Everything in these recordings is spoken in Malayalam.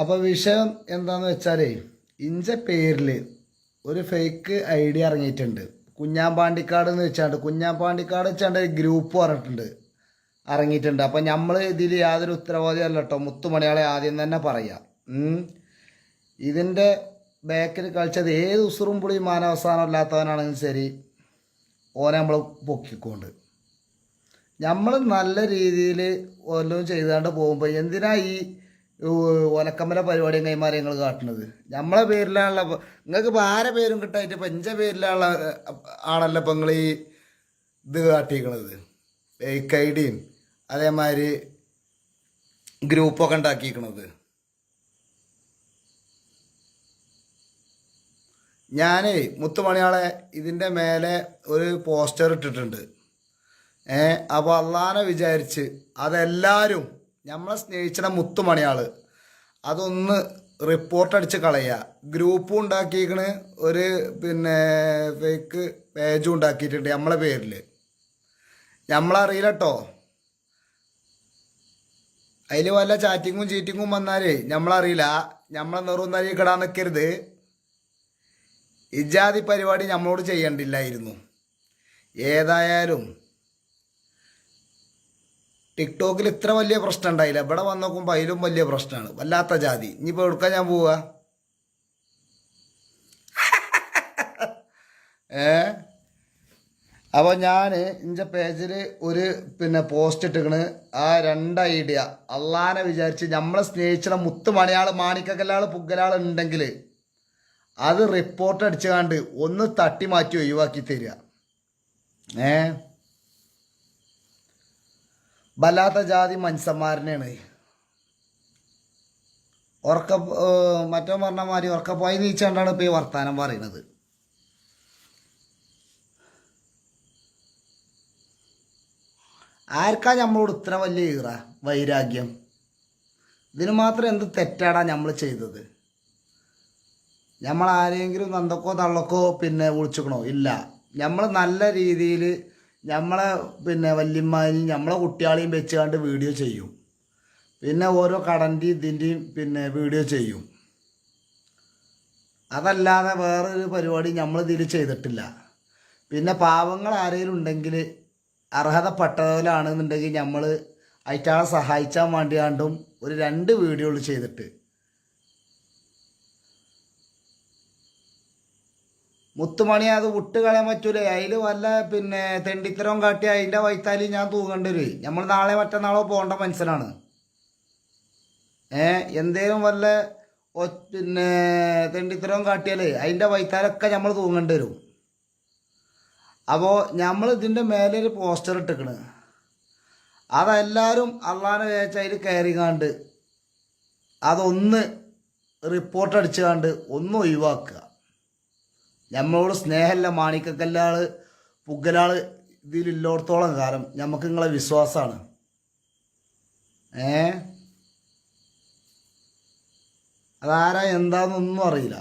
അപ്പോൾ വിഷയം എന്താണെന്ന് വെച്ചാലേ ഇഞ്ച പേരിൽ ഒരു ഫേക്ക് ഐഡിയ ഇറങ്ങിയിട്ടുണ്ട്. കുഞ്ഞാമ്പാണ്ടിക്കാട് എന്ന് വെച്ചാണ്ട് കുഞ്ഞാമ്പാണ്ടിക്കാട് വെച്ചാണ്ട് ഒരു ഗ്രൂപ്പ് പറഞ്ഞിട്ടുണ്ട് ഇറങ്ങിയിട്ടുണ്ട്. അപ്പോൾ നമ്മൾ ഇതിൽ യാതൊരു ഉത്തരവാദിയല്ല കേട്ടോ മുത്തുമണിയാളെ ആദ്യം തന്നെ പറയാം. ഇതിന്റെ ബാക്കിൽ കളിച്ചത് ഏത് ഉസുറും പുളി മാനവസാനം ഇല്ലാത്തവനാണെങ്കിലും ശരി ഓനെ നമ്മൾ പൊക്കിക്കൊണ്ട്. നമ്മൾ നല്ല രീതിയിൽ ഓരോ ചെയ്താണ്ട് പോകുമ്പോൾ എന്തിനാ ഈ ഒലക്കമ്മല പരിപാടിയും കൈമാറി നിങ്ങൾ കാട്ടുന്നത് നമ്മളെ പേരിലുള്ള നിങ്ങൾക്ക് ഇപ്പോൾ ആരെ പേരും കിട്ടായിട്ട് ഇപ്പം എന്റെ പേരിലുള്ള ആണല്ലോ ഇപ്പം നിങ്ങൾ ഈ ഇത് കാട്ടിക്കണത്? ഫേക്ക് ഐ ഡിയും അതേമാതിരി ഗ്രൂപ്പൊക്കെ ഉണ്ടാക്കിയിരിക്കണത് ഞാനേ മുത്തുമണിയാളെ ഇതിന്റെ മേലെ ഒരു പോസ്റ്റർ ഇട്ടിട്ടുണ്ട്. ഏ അപ്പോൾ അള്ളാനെ വിചാരിച്ച് അതെല്ലാവരും നമ്മളെ സ്നേഹിച്ചിട മുത്തുമണിയാൾ. അതൊന്ന് റിപ്പോർട്ട് അടിച്ച് കളയുക ഗ്രൂപ്പും ഉണ്ടാക്കിയിരിക്കണ് ഒരു പിന്നെ ഫേക്ക് പേജും ഉണ്ടാക്കിയിട്ടുണ്ട് നമ്മളെ പേരിൽ നമ്മളറിയില്ല കേട്ടോ അതിൽ വല്ല ചാറ്റിങ്ങും ചീറ്റിങ്ങും വന്നാലേ നമ്മളറിയില്ല. നമ്മളെ നെറുന്നരി കിടാൻ നിൽക്കരുത് ഇജാതി പരിപാടി നമ്മളോട് ചെയ്യണ്ടില്ലായിരുന്നു. ഏതായാലും ടിക്ടോക്കിൽ ഇത്ര വലിയ പ്രശ്നം ഉണ്ടായില്ല. ഇവിടെ വന്ന് നോക്കുമ്പോൾ അതിലും വലിയ പ്രശ്നമാണ്. വല്ലാത്ത ജാതി. ഇനിയിപ്പോൾ എടുക്കാൻ ഞാൻ പോവുക ഏ? അപ്പോൾ ഞാൻ ഇന്റെ പേജിൽ ഒരു പിന്നെ പോസ്റ്റ് ഇട്ടിക്കണ്. ആ രണ്ട് ഐഡിയ അള്ളാനെ വിചാരിച്ച് നമ്മളെ സ്നേഹിച്ചിട മുത്ത് മണിയാൾ മാണിക്കക്കല്ലാൾ പുഗ്ഗലാൾ ഉണ്ടെങ്കിൽ അത് റിപ്പോർട്ട് അടിച്ചുകാണ്ട് ഒന്ന് തട്ടി മാറ്റി ഒഴിവാക്കി തരിക. ഏ? വല്ലാത്ത ജാതി മനുഷ്യന്മാരനെയാണ്. ഉറക്ക മറ്റോ പറഞ്ഞ മാതിരി ഉറക്കപ്പോയി നീച്ചുകൊണ്ടാണ് ഇപ്പോൾ ഈ വർത്താനം പറയുന്നത്. ആർക്കാ നമ്മളോട് ഇത്ര വലിയ ഈറ വൈരാഗ്യം? ഇതിന് മാത്രം എന്ത് തെറ്റാടാ നമ്മൾ ചെയ്തത്? നമ്മൾ ആരെങ്കിലും നന്ദക്കോ തള്ളക്കോ പിന്നെ വിളിച്ചുക്കണോ? ഇല്ല. നമ്മൾ നല്ല രീതിയിൽ നമ്മളെ പിന്നെ വല്യമ്മാനെയും നമ്മളെ കുട്ടികളെയും വെച്ച് കണ്ട് വീഡിയോ ചെയ്യും. പിന്നെ ഓരോ കടന്റെയും ഇതിന്റെയും പിന്നെ വീഡിയോ ചെയ്യും. അതല്ലാതെ വേറൊരു പരിപാടി നമ്മൾ ഇതിൽ ചെയ്തിട്ടില്ല. പിന്നെ പാവങ്ങൾ ആരെങ്കിലും ഉണ്ടെങ്കിൽ അർഹതപ്പെട്ടവരാണെന്നുണ്ടെങ്കിൽ നമ്മൾ അയറ്റാളെ സഹായിച്ചാൻ വേണ്ടിയാണ്ടും ഒരു രണ്ട് വീഡിയോകൾ ചെയ്തിട്ട് മുത്തുമണി അത് വിട്ട് കളയാൻ പറ്റൂലേ. അതിൽ വല്ല പിന്നെ തെണ്ടിത്തരവും കാട്ടി അതിന്റെ വൈത്താലി ഞാൻ തൂങ്ങേണ്ടി വരും. നമ്മൾ നാളെ മറ്റന്നാളോ പോകേണ്ട മനുഷ്യനാണ്. ഏ എന്തേലും വല്ല പിന്നെ തെണ്ടിത്തരവും കാട്ടിയാലേ അതിന്റെ വൈത്താലൊക്കെ നമ്മൾ തൂങ്ങേണ്ടി വരും. അപ്പോൾ നമ്മൾ ഇതിന്റെ മേലെ ഒരു പോസ്റ്റർ ഇട്ടിക്കണ് അതെല്ലാവരും അള്ളാനെ വേച്ച അതിൽ കയറി കണ്ട് അതൊന്ന് റിപ്പോർട്ട് അടിച്ചുകാണ്ട് ഒന്ന് ഒഴിവാക്കുക. നമ്മളോട് സ്നേഹമല്ല മാണിക്കക്കല്ലാൾ പുഗ്ഗലാൾ ഇതിലില്ലോടത്തോളം കാലം നമുക്ക് നിങ്ങളെ വിശ്വാസമാണ്. ഏ? അതാരാ എന്താണെന്നൊന്നും അറിയില്ല.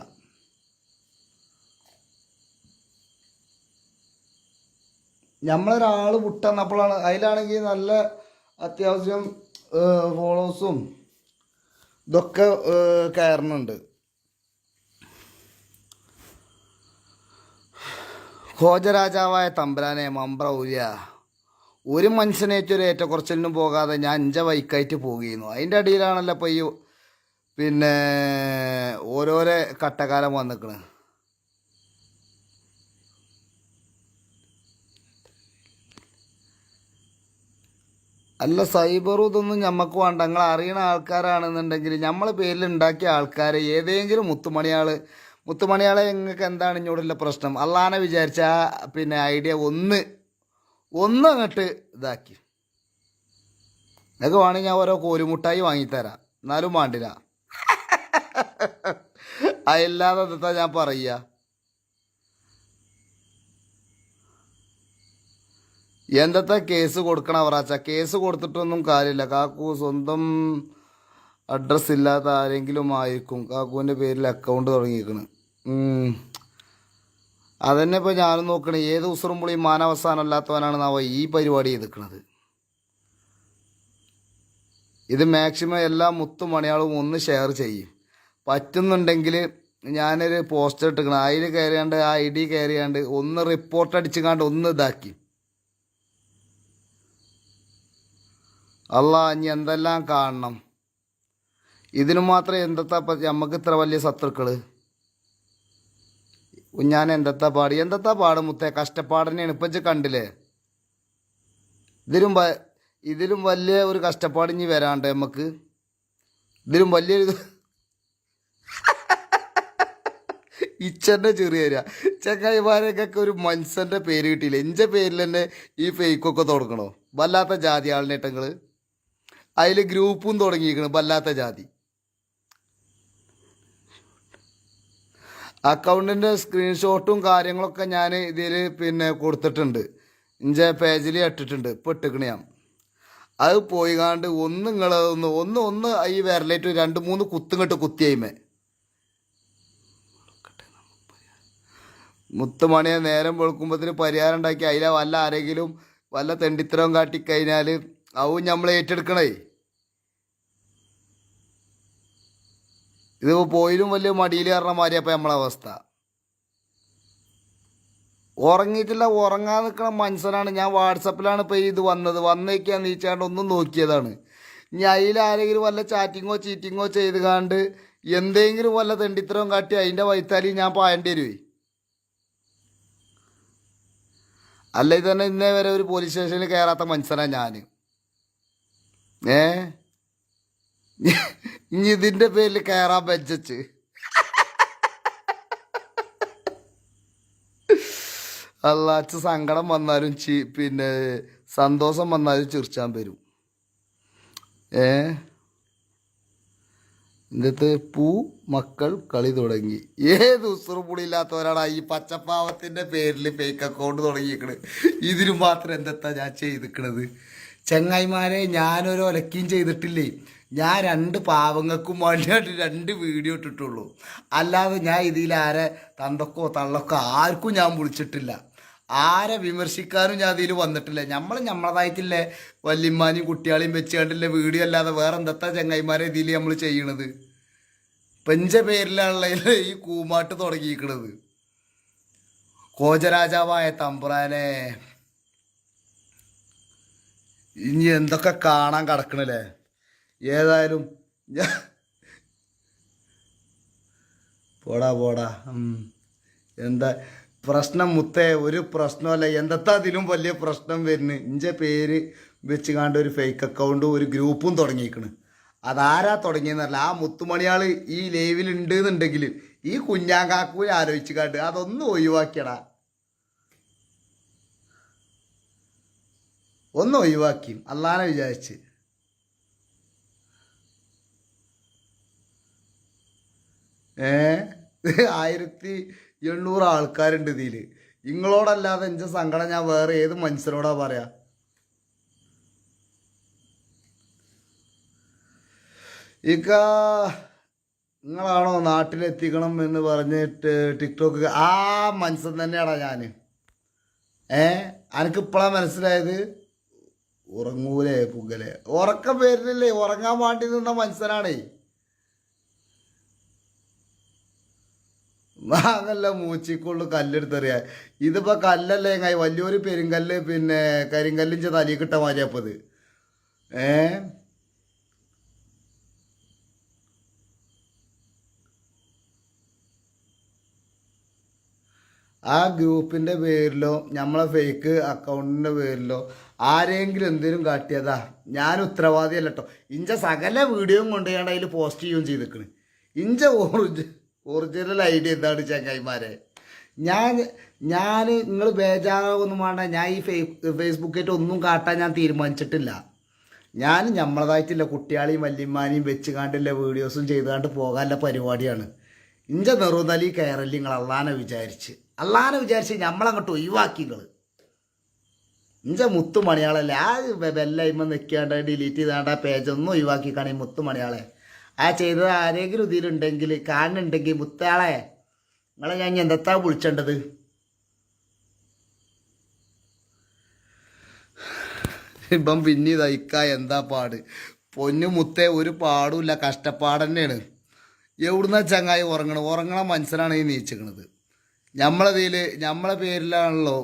നമ്മളൊരാൾ വിട്ടെന്നപ്പോഴാണ് അതിലാണെങ്കിൽ നല്ല അത്യാവശ്യം ഫോളോസും ഇതൊക്കെ കയറുന്നുണ്ട്. ഭോജരാജാവായ തമ്പുരാനെ മമ്പ്ര ഊര്യ. ഒരു മനുഷ്യനേറ്റൊരു ഏറ്റക്കുറച്ചിലിനും പോകാതെ ഞാൻ അഞ്ച വൈക്കായിട്ട് പോകുന്നു. അതിന്റെ അടിയിലാണല്ലോ ഇപ്പോൾ ഈ പിന്നെ ഓരോരോ കട്ടകാലം വന്നിക്കണ്. അല്ല സൈബറും ഇതൊന്നും ഞമ്മക്ക് വേണ്ട. നിങ്ങൾ അറിയണ ആൾക്കാരാണെന്നുണ്ടെങ്കിൽ നമ്മളെ പേരിൽ ഉണ്ടാക്കിയ ആൾക്കാരെ ഏതെങ്കിലും മുത്തുമണിയാൾ മുത്തുമണിയാളെ നിങ്ങൾക്ക് എന്താണ് ഇങ്ങോട്ടുള്ള പ്രശ്നം? അള്ളാനെ വിചാരിച്ച പിന്നെ ഐഡിയ ഒന്ന് ഒന്ന് അങ്ങോട്ട് ഇതാക്കി. നിങ്ങൾക്ക് വേണമെങ്കിൽ ഞാൻ ഓരോ കോലുമുട്ടായി വാങ്ങിത്തരാം. എന്നാലും വേണ്ടില്ല. അതില്ലാതെ എന്താ ഞാൻ പറയുക? എന്തത്തെ കേസ് കൊടുക്കണ അവറാച്ച? കേസ് കൊടുത്തിട്ടൊന്നും കാര്യമില്ല. കാക്കു സ്വന്തം അഡ്രസ്സ് ഇല്ലാത്ത ആരെങ്കിലും ആയിരിക്കും കാക്കുവിന്റെ പേരിൽ അക്കൗണ്ട് തുടങ്ങിയിരിക്കണ്. അതന്നെ ഇപ്പോൾ ഞാനും നോക്കണേ. ഏത് ഉസറും അല്ലാത്തവനാണ് നാവ ഈ പരിപാടി ചെയ്തിക്കണത് ഇത് മാക്സിമം എല്ലാ മുത്തും മണിയാളും ഒന്ന് ഷെയർ ചെയ്യും. പറ്റുന്നുണ്ടെങ്കിൽ ഞാനൊരു പോസ്റ്റർ ഇട്ടിക്കണം അതിൽ കയറിയാണ്ട് ആ ഐ ഡി കയറിയാണ്ട് ഒന്ന് റിപ്പോർട്ട് അടിച്ചുകാണ്ട് ഒന്ന് ഇതാക്കി. അല്ല ഇനി എന്തെല്ലാം കാണണം? ഇതിനു മാത്രം എന്തത്താ നമുക്ക് ഇത്ര വലിയ ശത്രുക്കൾ? ഞാൻ എന്തത്താ പാട്? എന്തത്താ പാട് മുത്തേ? കഷ്ടപ്പാടിനെയാണ് ഇപ്പം കണ്ടില്ലേ? ഇതിലും ഇതിലും വലിയ ഒരു കഷ്ടപ്പാട് ഇനി വരാണ്ട് നമുക്ക് ഇതിലും വലിയൊരു ഇച്ചന്റെ ചെറിയ ചെങ്ങായിമാരൊക്കെ ഒരു മനുഷ്യന്റെ പേര് കിട്ടിയില്ല? എന്റെ പേരിൽ തന്നെ ഈ ഫേക്കൊക്കെ തുടങ്ങണോ? വല്ലാത്ത ജാതി ആളിനേട്ടങ്ങൾ അതിൽ ഗ്രൂപ്പും തുടങ്ങിയിരിക്കണം വല്ലാത്ത ജാതി. അക്കൗണ്ടിന്റെ സ്ക്രീൻഷോട്ടും കാര്യങ്ങളൊക്കെ ഞാൻ ഇതിൽ പിന്നെ കൊടുത്തിട്ടുണ്ട്. ഇഞ്ചെ പേജിൽ ഇട്ടിട്ടുണ്ട്. ഇപ്പോൾ ഇട്ടിക്കണ ഞാൻ അത് പോയി കാണ്ട് ഒന്ന് നിങ്ങളൊന്ന് ഒന്ന് ഒന്ന് ഈ വിരലേറ്റ് രണ്ട് മൂന്ന് കുത്തുങ്ങട്ട് കുത്തിയൈമേ മുത്തുമണിയെ നേരം വെളുക്കുമ്പോഴത്തിന് പരിഹാരം ഉണ്ടാക്കി. അതിലെ വല്ല ആരെങ്കിലും വല്ല തെണ്ടിത്തരവും കാട്ടിക്കഴിഞ്ഞാൽ അവും നമ്മൾ ഏറ്റെടുക്കണേ ഇത് പോയിലും വലിയ മടിയിൽ കയറണ മാതിരി അപ്പം നമ്മളെ അവസ്ഥ. ഉറങ്ങിയിട്ടില്ല ഉറങ്ങാൻ നിൽക്കണ മനുഷ്യനാണ്. ഞാൻ വാട്സപ്പിലാണ് ഇപ്പോൾ ഇത് വന്നത്. വന്നേക്കാൻ നീച്ചാണ്ട് ഒന്നും നോക്കിയതാണ്. ഇനി അതിൽ ആരെങ്കിലും വല്ല ചാറ്റിങ്ങോ ചീറ്റിങ്ങോ ചെയ്ത് കാണ്ട് എന്തെങ്കിലും വല്ല തെണ്ടിത്തരവും കാട്ടി അതിന്റെ വൈത്താലി ഞാൻ പായേണ്ടി വരുവേ. അല്ലെങ്കിൽ തന്നെ ഇന്നേ വരെ ഒരു പോലീസ് സ്റ്റേഷനിൽ കയറാത്ത മനുഷ്യനാണ് ഞാൻ ഏ? ഇതിന്റെ പേരിൽ കയറാൻ വെച്ചു അല്ലാച്ച് സങ്കടം വന്നാലും ചി പിന്നെ സന്തോഷം വന്നാലും ചിരിച്ചാൻ വരും. ഏ? ഇന്നത്തെ പൂ മക്കൾ കളി തുടങ്ങി. ഏത് ഉസുറുപുളിയില്ലാത്തവരാണ് ഈ പച്ചപ്പാവത്തിന്റെ പേരിൽ ഫേക്ക് അക്കൗണ്ട് തുടങ്ങിയിരിക്കണത് ഇതിന് മാത്രം എന്തെത്താ ഞാൻ ചെയ്തിക്കണത്? ചങ്ങായിമാരെ ഞാനൊരു ഒലക്കിയും ചെയ്തിട്ടില്ലേ? ഞാൻ രണ്ട് പാവങ്ങൾക്കും വേണ്ടിയിട്ട് രണ്ട് വീഡിയോ ഇട്ടിട്ടുള്ളൂ. അല്ലാതെ ഞാൻ ഇതിൽ ആരെ തന്തക്കോ തള്ളക്കോ ആർക്കും ഞാൻ വിളിച്ചിട്ടില്ല. ആരെ വിമർശിക്കാനും ഞാൻ അതിൽ വന്നിട്ടില്ല. നമ്മൾ നമ്മളതായിട്ടില്ലേ വല്യമ്മാനും കുട്ടികളെയും വെച്ച് കണ്ടില്ല വീഡിയോ അല്ലാതെ വേറെ എന്തെത്താ ചങ്ങായിമാരെ ഇതിൽ നമ്മൾ ചെയ്യണത്? പെഞ്ച പേരിലാണല്ലോ ഈ കൂമാട്ട് തുടങ്ങിയിരിക്കണത്? കോജരാജാവായ തമ്പുരാനെ ഇനി എന്തൊക്കെ കാണാൻ കിടക്കണല്ലേ? ഏതായാലും പോടാ പോടാ. എന്താ പ്രശ്നം മുത്തേ ഒരു പ്രശ്നമല്ല. എന്തത്താ അതിലും വലിയ പ്രശ്നം വരുന്നു? ഇഞ്ചെ പേര് വെച്ച് കാണ്ട് ഒരു ഫേക്ക് അക്കൗണ്ടും ഒരു ഗ്രൂപ്പും തുടങ്ങിയിരിക്കണ് അതാരാ തുടങ്ങിയെന്നല്ല ആ മുത്തുമണിയാൾ ഈ ലൈവിൽ എന്നുണ്ടെങ്കിൽ ഈ കുഞ്ഞാങ്കാക്കൂനെ ആലോചിച്ച് കാണ്ട് അതൊന്നും ഒഴിവാക്കിയടാ. ഒന്ന് ഒഴിവാക്കി. അല്ലാനെ വിചാരിച്ച്. ആയിരത്തി എണ്ണൂറ് ആൾക്കാരുണ്ട് ഇതിൽ നിങ്ങളോടല്ലാതെ എന്റെ സങ്കടം ഞാൻ വേറെ ഏത് മനുഷ്യരോടാ പറയാ? ഇക്ക നിങ്ങളാണോ നാട്ടിലെത്തിക്കണം എന്ന് പറഞ്ഞിട്ട് ടിക്ടോക്ക് ആ മനുഷ്യൻ തന്നെയാടാ ഞാൻ ഏ? അനക്ക് ഇപ്പോഴാ മനസ്സിലായത്? ഉറങ്ങൂലേ പുകലേ. ഉറക്കം വരുന്നില്ലേ? ഉറങ്ങാൻ വേണ്ടി നിന്ന മനുഷ്യനാണേ. അതല്ല മൂച്ചിക്കുള്ളു കല്ലെടുത്തെറിയാ. ഇതിപ്പോ കല്ലല്ലേ വലിയൊരു പെരുങ്കല്ല് പിന്നെ കരിങ്കല്ലിന്റെ തലയിൽ കിട്ട മാറ്റിയപ്പത് ഏ? ആ ഗ്രൂപ്പിന്റെ പേരിലോ നമ്മളെ ഫേക്ക് അക്കൗണ്ടിന്റെ പേരിലോ ആരെങ്കിലും എന്തെങ്കിലും കാട്ടിയതാ. ഞാൻ ഉത്തരവാദിയല്ല ഇഞ്ച സകല വീഡിയോയും കൊണ്ടുപോയാണ്ട് അതിൽ പോസ്റ്റ് ചെയ്യുകയും ചെയ്തിക്കണ്. ഇഞ്ച ഒറിജി ഒറിജിനൽ ഐഡിയ എന്താണ് ചങ്ങായിമാരെ? ഞാൻ ഞാൻ നിങ്ങൾ ബേജാറൊന്നും വേണ്ട. ഞാൻ ഈ ഫേ ഫേസ്ബുക്കായിട്ട് ഒന്നും കാട്ടാൻ ഞാൻ തീരുമാനിച്ചിട്ടില്ല. ഞാൻ നമ്മളതായിട്ടില്ല കുട്ടികളെയും വല്യമ്മാനെയും വെച്ച് കാണ്ടില്ല വീഡിയോസും ചെയ്തുകൊണ്ട് പോകാനുള്ള പരിപാടിയാണ്. ഇഞ്ച നെറുതലി കയറല്ലേ നിങ്ങൾ അള്ളാനെ വിചാരിച്ച്. അള്ളാനെ വിചാരിച്ച് നമ്മളങ്ങോട്ട് ഒഴിവാക്കി നിങ്ങൾ ഇഞ്ച മുത്തുമണിയാളല്ലേ. ആ വെല്ലായ്മ നിൽക്കാണ്ട് ഡിലീറ്റ് ചെയ്താണ്ട് ആ പേജ് ഒന്നും ഒഴിവാക്കി കാണി മുത്തു മണിയാളെ ആ ചെയ്തത് ആരെങ്കിലും ഇതിലുണ്ടെങ്കിൽ കാണുന്നുണ്ടെങ്കിൽ മുത്താളെ നിങ്ങളെ ഞാൻ എന്തെത്താ വിളിച്ചേണ്ടത്? ഇപ്പം പിന്നെ തയ്ക്ക എന്താ പാട്? പൊന്നു മുത്തേ ഒരു പാടുമില്ല കഷ്ടപ്പാട് തന്നെയാണ്. എവിടുന്ന ചങ്ങായി ഉറങ്ങണം? ഉറങ്ങണ മനസ്സിലാണ് ഈ നീച്ചിക്കണത്. നമ്മളതിൽ നമ്മളെ പേരിലാണല്ലോ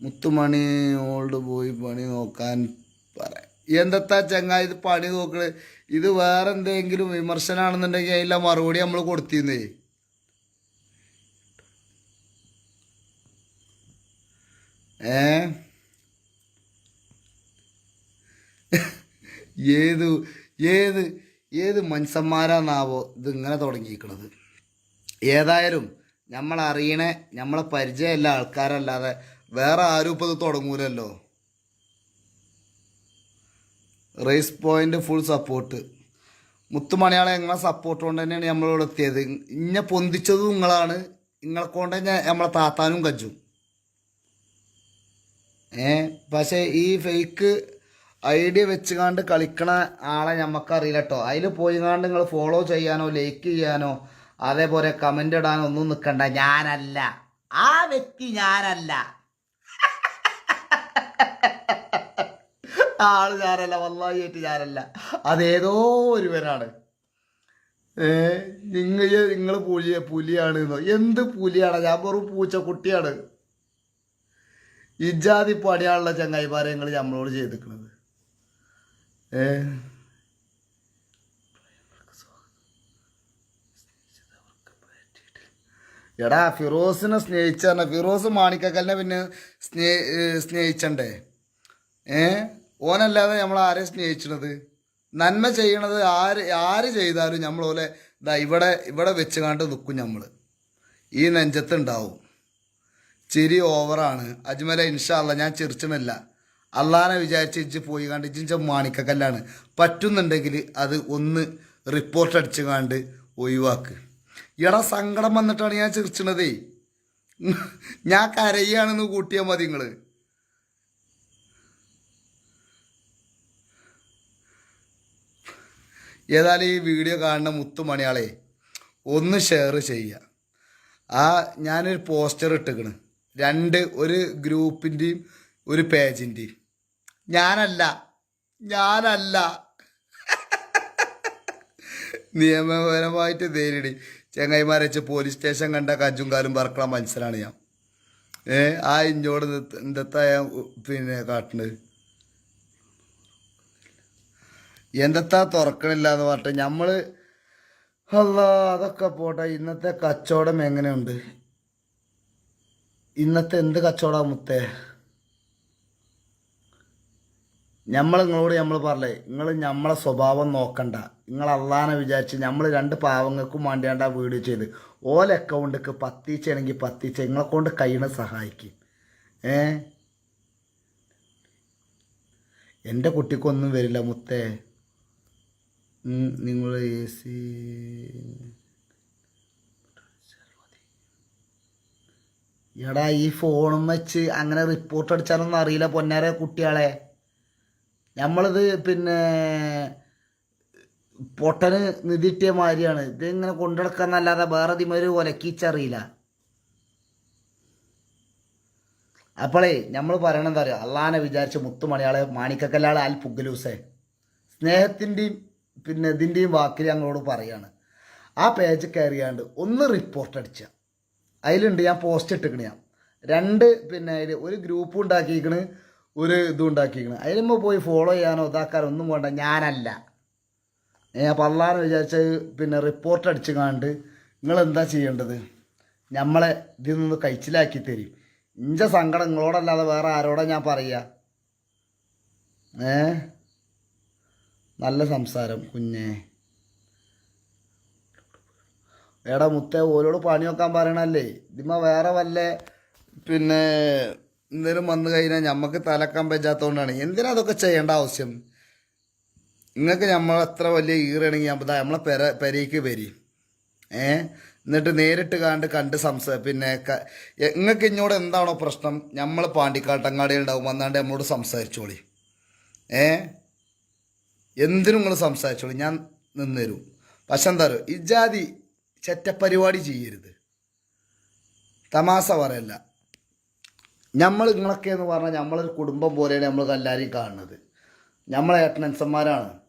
മുത്തുമണി ഓൾഡ് പോയി പണി നോക്കാൻ പറയാം. എന്തത്താ ചങ്ങായി ഇത് പണി നോക്കണത് ഇത് വേറെ എന്തെങ്കിലും വിമർശനമാണെന്നുണ്ടെങ്കിൽ അതിലെ മറുപടി നമ്മൾ കൊടുത്തിരുന്നേ ഏ? ഏത് ഏത് ഏത് മനുഷ്യന്മാരാന്നാവോ ഇതിങ്ങനെ തുടങ്ങിയിരിക്കണത്? ഏതായാലും നമ്മൾ അറിയണേ നമ്മളെ പരിചയമുള്ള ആൾക്കാരല്ലാതെ വേറെ ആരും ഇപ്പോൾ ഇത് തുടങ്ങൂലല്ലോ. റേസ് പോയിന്റ് ഫുൾ സപ്പോർട്ട് മുത്തുമണിയാളെ നിങ്ങളെ സപ്പോർട്ട് കൊണ്ട് തന്നെയാണ് നമ്മളിവിടെ എത്തിയത്. ഇന്നെ പൊന്തിച്ചതും നിങ്ങളാണ്. നിങ്ങളെ കൊണ്ട് തന്നെ നമ്മളെ താത്താനും കജ്ജും. ഏ? പക്ഷേ ഈ ഫേക്ക് ഐഡിയ വെച്ചുകാണ്ട് കളിക്കണ ആളെ നമുക്കറിയില്ല കേട്ടോ അതിൽ പോയി കാണ്ട് നിങ്ങൾ ഫോളോ ചെയ്യാനോ ലൈക്ക് ചെയ്യാനോ അതേപോലെ കമന്റ് ഇടാനോ ഒന്നും നിൽക്കണ്ട ഞാനല്ല. ആ വ്യക്തി ഞാനല്ല. ആൾ ഞാനല്ല വല്ലായിട്ട് ഞാനല്ല. അതേതോ ഒരുവനാണ്. ഏ നിങ്ങൾ നിങ്ങൾ പുലി പുലിയാണ് എന്ത് പുലിയാണ്? ഞാൻ വെറും പൂച്ചക്കുട്ടിയാണ്. ഇജാതി പണിയാനുള്ള ചങ്ങായിമാരെ നിങ്ങൾ നമ്മളോട് ചെയ്തിക്കണത്. ഏ? എടാ ഫിറോസിനെ സ്നേഹിച്ചാണ് ഫിറോസ് മാണിക്കക്കലിനെ പിന്നെ സ്നേ സ്നേഹിച്ചണ്ടേ? ഏ? ഓനല്ലാതെ നമ്മൾ ആരെ സ്നേഹിച്ചണത്? നന്മ ചെയ്യണത് ആര് ആര് ചെയ്താലും നമ്മൾ പോലെ ഇതാ ഇവിടെ ഇവിടെ വെച്ച് കണ്ട് നിൽക്കും നമ്മൾ ഈ നെഞ്ചത്തുണ്ടാവും. ചിരി ഓവറാണ്. അജ്മല ഇൻഷാല്ല ഞാൻ ചിരിച്ചണില്ല. അള്ളാനെ വിചാരിച്ച് ഇജ്ജ് പോയി കണ്ട് ഇജ്ജിഞ്ച മാണിക്കക്കല്ലാണ്. പറ്റുന്നുണ്ടെങ്കിൽ അത് ഒന്ന് റിപ്പോർട്ട് അടിച്ചു കണ്ട് ഒഴിവാക്ക്. എടാ സങ്കടം വന്നിട്ടാണ് ഞാൻ ചിരിച്ചണതേ. ഞാൻ കരയാണെന്ന് കൂട്ടിയാൽ മതി നിങ്ങൾ ഏതായാലും ഈ വീഡിയോ കാണുന്ന മുത്തുമണിയാളെ ഒന്ന് ഷെയർ ചെയ്യുക. ആ ഞാനൊരു പോസ്റ്റർ ഇട്ടിക്കണ്. രണ്ട് ഒരു ഗ്രൂപ്പിന്റെയും ഒരു പേജിന്റെയും ഞാനല്ല ഞാനല്ല. നിയമപരമായിട്ട് നേരിടി. ചെങ്ങായിമാരെ വെച്ച് പോലീസ് സ്റ്റേഷൻ കണ്ട കഞ്ചും കാലും പറക്കണ മത്സരമാണ് ഞാൻ. ഏ ആ ഇഞ്ചോട് എന്തത്താ ഞാൻ പിന്നെ കാട്ടുന്നത് എന്തത്താ തുറക്കണില്ല എന്ന് പറഞ്ഞിട്ട് നമ്മൾ അല്ല അതൊക്കെ പോട്ടെ ഇന്നത്തെ കച്ചവടം എങ്ങനെയുണ്ട്? ഇന്നത്തെ എന്ത് കച്ചവടം മുത്തേ? നമ്മൾ നിങ്ങളോട് നമ്മൾ പറഞ്ഞേ നിങ്ങൾ നമ്മളെ സ്വഭാവം നോക്കണ്ട. നിങ്ങൾ അള്ളാനെ വിചാരിച്ച് നമ്മൾ രണ്ട് പാവങ്ങൾക്കും വേണ്ടിയാണ്ട് വീഡിയോ ചെയ്ത്. ഓല അക്കൗണ്ടിക്ക് പത്തിച്ചാണെങ്കിൽ പത്തിച്ച് നിങ്ങളെ കൊണ്ട് കഴിയണ സഹായിക്കും. ഏ? എന്റെ കുട്ടിക്കൊന്നും വരില്ല മുത്തേ. നിങ്ങൾ എ സി എടാ ഈ ഫോണും വെച്ച് അങ്ങനെ റിപ്പോർട്ട് അടിച്ചാലൊന്നും അറിയില്ല പൊന്നാരെ കുട്ടികളെ. നമ്മളിത് പിന്നെ പൊട്ടന് നിതിട്ടിയ മാതിരിയാണ്. ഇത് ഇങ്ങനെ കൊണ്ടുനടക്കാന്നല്ലാതെ വേറെ ഇതിമൊരു ഒലക്കിച്ചറിയില്ല. അപ്പോളേ നമ്മൾ പറയണത് പറയുക അള്ളാനെ വിചാരിച്ച മുത്തുമണിയാളെ മാണിക്കക്കല്ലാളെ അൽ പുഗ്ഗലൂസെ സ്നേഹത്തിന്റെയും പിന്നെ ഇതിന്റെയും വാക്കിൽ ഞങ്ങളോട് പറയാണ്. ആ പേജ് കയറിയാണ്ട് ഒന്ന് റിപ്പോർട്ട് അടിച്ച. അതിലുണ്ട് ഞാൻ പോസ്റ്റ് ഇട്ടിക്കണ് ഞാൻ. രണ്ട് പിന്നെ അതിൽ ഒരു ഗ്രൂപ്പ് ഉണ്ടാക്കിയിരിക്കണ് ഒരു ഇതും ഉണ്ടാക്കിയിരിക്കണ് അതിലുമ്പോൾ പോയി ഫോളോ ചെയ്യാനോ ഇതാക്കാനോ ഒന്നും വേണ്ട. ഞാനല്ല. ഞാൻ പള്ളാന്ന് വിചാരിച്ച പിന്നെ റിപ്പോർട്ട് അടിച്ച് കാണ്ട് നിങ്ങൾ എന്താ ചെയ്യേണ്ടത്? നമ്മളെ ഇതിൽ നിന്ന് കഴിച്ചിലാക്കി തരും. ഇഞ്ച സങ്കടം നിങ്ങളോടല്ലാതെ വേറെ ആരോടാ ഞാൻ പറയുക ഏ? നല്ല സംസാരം കുഞ്ഞേ. എടാ മുത്തേ ഓരോട് പണി നോക്കാൻ പറയണല്ലേ? ഇതിമ്മ വേറെ വല്ല പിന്നെ എന്തേലും വന്നു കഴിഞ്ഞാൽ ഞമ്മക്ക് തലക്കാൻ പറ്റാത്തതുകൊണ്ടാണ് എന്തിനാ അതൊക്കെ ചെയ്യേണ്ട ആവശ്യം? നിങ്ങൾക്ക് നമ്മൾ അത്ര വലിയ ഈറണെങ്കിൽ നമ്മളെ പെര പെരയ്ക്ക് വരി. ഏ? എന്നിട്ട് നേരിട്ട് കണ്ട് കണ്ട് സംസാ പിന്നെ നിങ്ങൾക്ക് ഇങ്ങോട് എന്താണോ പ്രശ്നം? നമ്മൾ പാണ്ടിക്കാട്ടങ്ങാടി ഉണ്ടാവും വന്നാണ്ട് നമ്മളോട് സംസാരിച്ചോളി. ഏ? എന്തിനും നിങ്ങൾ സംസാരിച്ചോളൂ ഞാൻ നിന്ന് തരും പക്ഷെ എന്താ പറയുക ഇജാതി ചെറ്റപ്പരിപാടി ചെയ്യരുത്. തമാശ പറയല്ല. നമ്മൾ നിങ്ങളൊക്കെ എന്ന് പറഞ്ഞാൽ നമ്മളൊരു കുടുംബം പോലെയാണ് നമ്മൾ എല്ലാവരെയും കാണുന്നത്. നമ്മളെ ഏട്ടനൻസന്മാരാണ്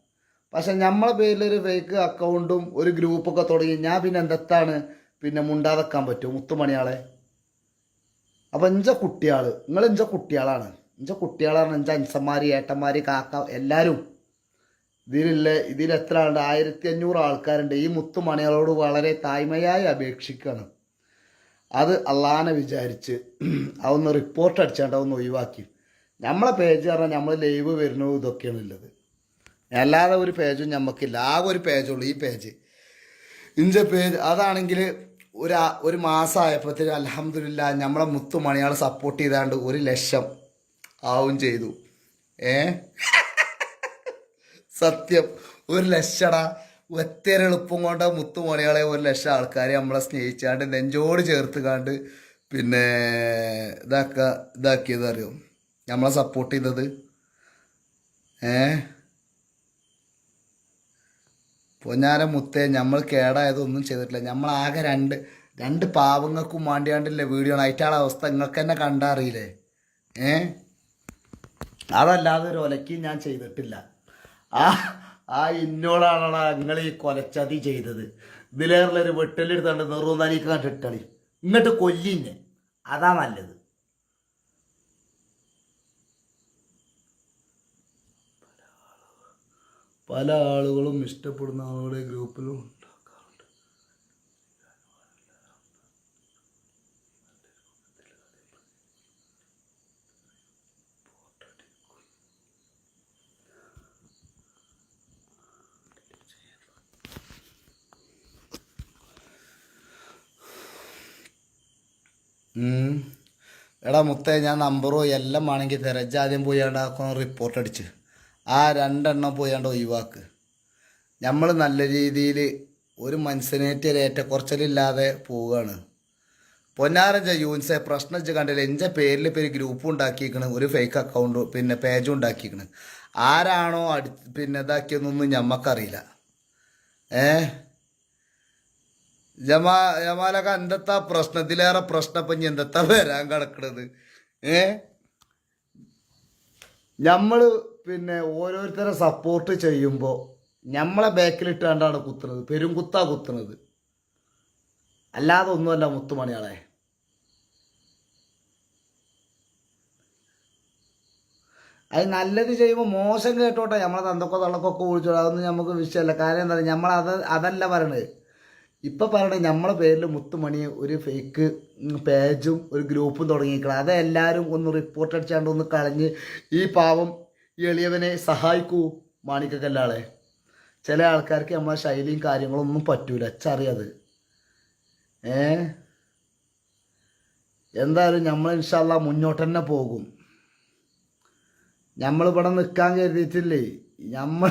പക്ഷെ നമ്മളെ പേരിൽ ഒരു ഫേക്ക് അക്കൗണ്ടും ഒരു ഗ്രൂപ്പൊക്കെ തുടങ്ങി ഞാൻ പിന്നെ എന്തെത്താണ് പിന്നെ മുണ്ടാതെക്കാൻ പറ്റുമോ? മുത്തുമണിയാളെ. അപ്പം എന്റെ കുട്ടിയാൾ നിങ്ങൾ എന്റെ കുട്ടിയാളാണ്. എന്റെ കുട്ടിയാളാണ് എന്റെ അൻസന്മാർ ഏട്ടന്മാർ കാക്ക എല്ലാവരും ഇതിലുള്ള ഇതിൽ എത്ര ആളുണ്ട് ആയിരത്തി അഞ്ഞൂറ് ആൾക്കാരുണ്ട്. ഈ മുത്തുമണികളോട് വളരെ തായ്മയായി അപേക്ഷിക്കുകയാണ് അത് അള്ളാനെ വിചാരിച്ച് അതൊന്ന് റിപ്പോർട്ട് അടിച്ചാണ്ട് അതൊന്ന് ഒഴിവാക്കി. നമ്മളെ പേജ് പറഞ്ഞാൽ നമ്മൾ ലൈവ് വരുന്നു ഇതൊക്കെയാണ് ഉള്ളത്. അല്ലാതെ ഒരു പേജും ഞമ്മക്കില്ല. ആകെ ഒരു പേജുള്ളൂ ഈ പേജ് ഇഞ്ച പേജ് അതാണെങ്കിൽ ഒരു ഒരു മാസമായപ്പോഴത്തേക്ക് അലഹമില്ല നമ്മളെ മുത്തുമണിയാൾ സപ്പോർട്ട് ചെയ്താണ്ട് ഒരു ലക്ഷം ആവും ചെയ്തു. ഏ? സത്യം. ഒരു ലക്ഷടാ. ഒറ്റ എളുപ്പം കൊണ്ട് മുത്തുമണികളെ ഒരു ലക്ഷം ആൾക്കാരെ നമ്മളെ സ്നേഹിച്ചാണ്ട് നെഞ്ചോട് ചേർത്ത് കാണ്ട് പിന്നെ ഇതാക്ക ഇതാക്കിയത് അറിയും? നമ്മളെ സപ്പോർട്ട് ചെയ്തത്. ഏ? പൊന്നാര മുത്തേ നമ്മൾ കേടായതൊന്നും ചെയ്തിട്ടില്ല. നമ്മൾ ആകെ രണ്ട് രണ്ട് പാവങ്ങൾക്കും വേണ്ടിയാണ്ടില്ലേ വീഡിയോ നൈറ്റാളെ അവസ്ഥ നിങ്ങൾക്ക് തന്നെ കണ്ടറിയില്ലേ ഏ? അതല്ലാതെ ഒരു ഒലക്കി ഞാൻ ചെയ്തിട്ടില്ല. ആ ആ ഇന്നോടാണോടാ നിങ്ങൾ ഈ കൊലച്ചതി ചെയ്തത്. ഇതിലേറുള്ളൊരു വെട്ടലെടുത്താണ്ട് നെറുനാലിക്ക് കണ്ടിട്ടളി ഇങ്ങോട്ട് കൊല്ലിന്നെ. അതാ നല്ലത്. പല ആളുകളും ഇഷ്ടപ്പെടുന്ന ആളുകളുടെ ഗ്രൂപ്പിലും എടാ മുത്തേ ഞാൻ നമ്പറോ എല്ലാം ആണെങ്കിൽ തിരച്ച് ആദ്യം പോയാണ്ട് ആക്കുന്ന റിപ്പോർട്ട് അടിച്ച്. ആ രണ്ടെണ്ണം പോയാണ്ട് ഒഴിവാക്ക്. നമ്മൾ നല്ല രീതിയിൽ ഒരു മനുഷ്യനേറ്റ് ഏറ്റക്കുറച്ചിലില്ലാതെ പോവുകയാണ്. പൊന്നാരഞ്ച യൂൻസെ പ്രശ്നം വെച്ച് കണ്ടില്ല? എന്റെ പേരിൽ ഇപ്പോൾ ഒരു ഗ്രൂപ്പ് ഉണ്ടാക്കിയിരിക്കണ് ഒരു ഫേക്ക് അക്കൗണ്ട് പിന്നെ പേജും ഉണ്ടാക്കിയിരിക്കണ് ആരാണോ അടി പിന്നെ ഇതാക്കിയതൊന്നും ഞമ്മക്കറിയില്ല. ഏ? ജമാ ജമാലൊക്കെ എന്തെത്താ പ്രശ്നത്തിലേറെ പ്രശ്നം ഇപ്പം എന്തെത്താ വരാൻ കിടക്കണത്? ഏ? നമ്മൾ പിന്നെ ഓരോരുത്തരെ സപ്പോർട്ട് ചെയ്യുമ്പോൾ നമ്മളെ ബാക്കിലിട്ടാണ്ടാണ് കുത്തുന്നത്. പെരുംകുത്താ കുത്തുന്നത്. അല്ലാതെ ഒന്നുമല്ല മുത്തുമണിയാളെ. അത് നല്ലത് ചെയ്യുമ്പോൾ മോശം കേട്ടോട്ടെ. നമ്മളെ തന്തക്കോ തള്ളക്കൊക്കെ ഒഴിച്ചോളൂ. അതൊന്നും നമുക്ക് വിഷയമല്ല കാര്യം എന്താ? പറയുക നമ്മളത് അതല്ല പറയണത്. ഇപ്പം പറയണത് നമ്മളെ പേരിൽ മുത്തുമണി ഒരു ഫേക്ക് പേജും ഒരു ഗ്രൂപ്പും തുടങ്ങിയിരിക്കണം. അതെല്ലാവരും ഒന്ന് റിപ്പോർട്ട് അടിച്ചാണ്ട് ഒന്ന് കളഞ്ഞ് ഈ പാവം എളിയവനെ സഹായിക്കൂ മാണിക്കല്ലാളെ ചില ആൾക്കാർക്ക് നമ്മളെ ശൈലിയും കാര്യങ്ങളൊന്നും പറ്റൂല. അച്ചറിയത് ഏ? എന്തായാലും നമ്മൾ ഇൻഷാല്ല മുന്നോട്ട് തന്നെ പോകും. നമ്മളിവിടെ നിൽക്കാൻ കരുതിയിട്ടില്ലേ? നമ്മൾ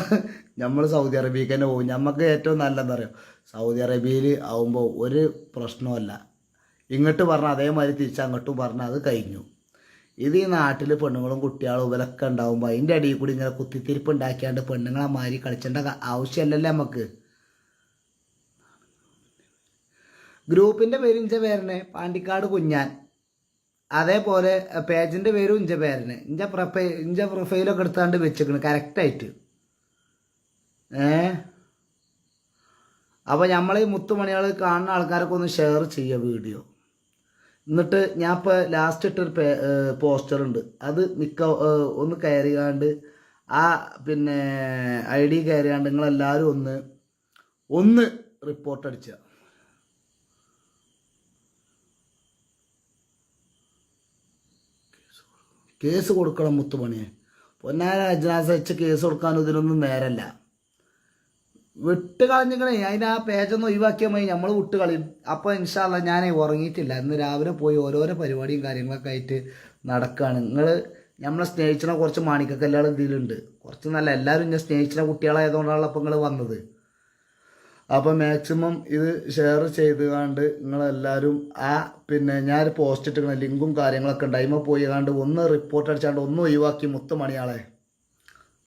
നമ്മൾ സൗദി അറേബ്യക്ക് തന്നെ പോകും. നമുക്ക് ഏറ്റവും നല്ലതെന്ന് അറിയാം? സൗദി അറേബ്യയിൽ ആവുമ്പോൾ ഒരു പ്രശ്നമല്ല ഇങ്ങോട്ട് പറഞ്ഞാൽ അതേമാതിരി തിരിച്ച് അങ്ങോട്ടും പറഞ്ഞാൽ അത് കഴിഞ്ഞു. ഇത് ഈ നാട്ടിൽ പെണ്ണുങ്ങളും കുട്ടികളും ഇവരൊക്കെ ഉണ്ടാകുമ്പോൾ അതിന്റെ അടിയിൽ കൂടി ഇങ്ങനെ കുത്തിത്തിരിപ്പ് ഉണ്ടാക്കിയാണ്ട് പെണ്ണുങ്ങളെ മാതിരി കളിച്ചേണ്ട ആവശ്യമല്ലല്ലേ നമുക്ക് ഗ്രൂപ്പിന്റെ പേര് ഇഞ്ച പേരനെ പാണ്ടിക്കാട് കുഞ്ഞാൻ. അതേപോലെ പേജിന്റെ പേരും ഇഞ്ച പേരന്. ഇഞ്ച പ്രൊഫൈ ഇഞ്ച പ്രൊഫൈലൊക്കെ എടുത്താണ്ട് വെച്ചേക്കണ് കറക്റ്റായിട്ട് ഏ? അപ്പോൾ നമ്മൾ ഈ മുത്തുമണികൾ കാണുന്ന ആൾക്കാരൊക്കെ ഒന്ന് ഷെയർ ചെയ്യുക വീഡിയോ എന്നിട്ട് ഞാൻ ഇപ്പോൾ ലാസ്റ്റ് ഇട്ടൊരു പോസ്റ്റർ ഉണ്ട്. അത് മിക്ക ഒന്ന് കയറിയാണ്ട് ആ പിന്നെ ഐ ഡി കയറിയാണ്ട് നിങ്ങളെല്ലാവരും ഒന്ന് ഒന്ന് റിപ്പോർട്ട് അടിച്ച. കേസ് കൊടുക്കണം മുത്തുമണിയെ. പൊന്നാര അജ്നാസ് വെച്ച് കേസ് കൊടുക്കാൻ ഇതിനൊന്നും നേരല്ല. വിട്ട് കളഞ്ഞിക്കണേ അതിന് ആ പേജൊന്ന് ഒഴിവാക്കിയാൽ മതി. നമ്മൾ വിട്ട് കളയും അപ്പോൾ ഇൻഷാല്ല ഞാൻ ഉറങ്ങിയിട്ടില്ല. ഇന്ന് രാവിലെ പോയി ഓരോരോ പരിപാടിയും കാര്യങ്ങളൊക്കെ ആയിട്ട് നടക്കുകയാണ് നിങ്ങൾ നമ്മളെ സ്നേഹിച്ചിന കുറച്ച് മാണിക്കക്കല്ലുകൾ ഇതിലുണ്ട്. കുറച്ച് നല്ല എല്ലാവരും ഞാൻ സ്നേഹിച്ചിന കുട്ടികളായതുകൊണ്ടാണല്ലോ അപ്പോൾ നിങ്ങൾ വന്നത്. അപ്പോൾ മാക്സിമം ഇത് ഷെയർ ചെയ്ത് കണ്ട് നിങ്ങളെല്ലാവരും ആ പിന്നെ ഞാൻ പോസ്റ്റ് ഇട്ടിരിക്കുന്ന ലിങ്കും കാര്യങ്ങളൊക്കെ ഉണ്ട്. അതിമ പോയി കണ്ട് ഒന്ന് റിപ്പോർട്ട് അടിച്ചാണ്ട് ഒന്ന് ഒഴിവാക്കി മുത്തുമണിയാളെ.